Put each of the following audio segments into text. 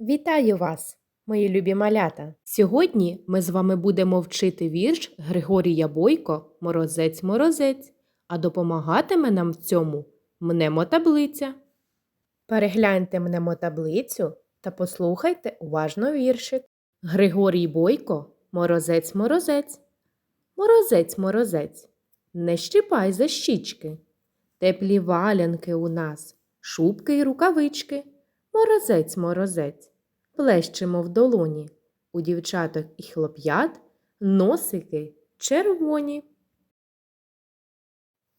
Вітаю вас, мої любі малята! Сьогодні ми з вами будемо вчити вірш Григорія Бойко Морозець Морозець, а допомагатиме нам в цьому мнемотаблиця. Перегляньте мнемотаблицю та послухайте уважно віршик. Григорій Бойко Морозець Морозець. Морозець Морозець. Не щипай за щічки. Теплі валянки у нас, шубки й рукавички. Морозець, морозець, плещемо в долоні. У дівчаток і хлоп'ят носики червоні.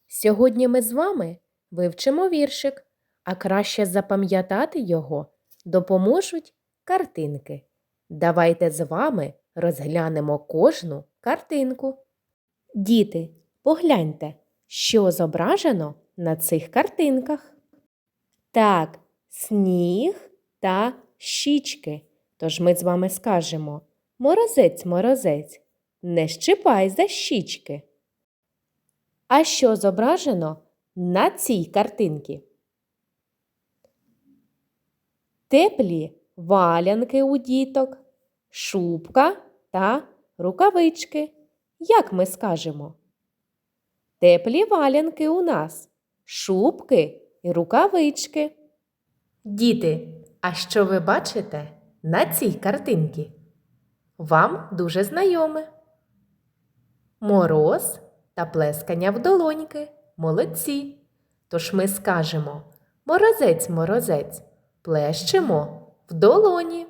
Сьогодні ми з вами вивчимо віршик, а краще запам'ятати його допоможуть картинки. Давайте з вами розглянемо кожну картинку. Діти, погляньте, що зображено на цих картинках. Так, сніг та щічки. Тож ми з вами скажемо Морозець, морозець, не щипай за щічки. А що зображено на цій картинці? Теплі валянки у діток, шубка та рукавички. Як ми скажемо? Теплі валянки у нас, шубки і рукавички. Діти, а що ви бачите на цій картинці? Вам дуже знайоме. Мороз та плескання в долоньки. Молодці. Тож ми скажемо Морозець, морозець, плещемо в долоні.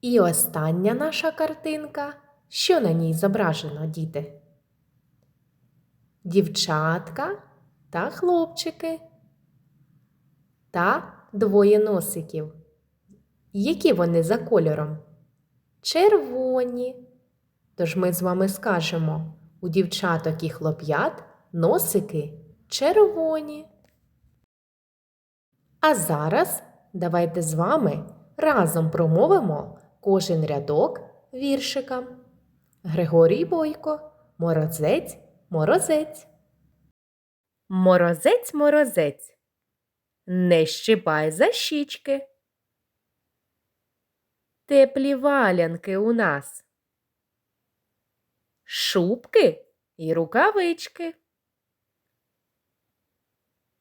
І остання наша картинка. Що на ній зображено, діти? Дівчатка та хлопчики та двоє носиків. Які вони за кольором? Червоні. Тож ми з вами скажемо у дівчаток і хлоп'ят носики червоні. А зараз давайте з вами разом промовимо кожен рядок віршика. Григорій Бойко, морозець, морозець. Морозець, морозець. Не щипай за щічки. Теплі валянки у нас. Шубки і рукавички.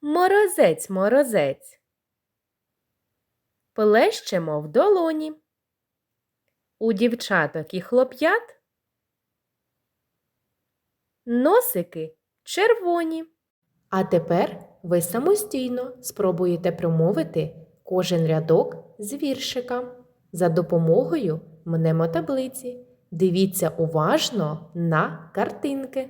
Морозець, морозець. Плещемо в долоні. У дівчаток і хлоп'ят. Носики червоні. А тепер ви самостійно спробуєте промовити кожен рядок з віршика за допомогою мнемотаблиці. Дивіться уважно на картинки.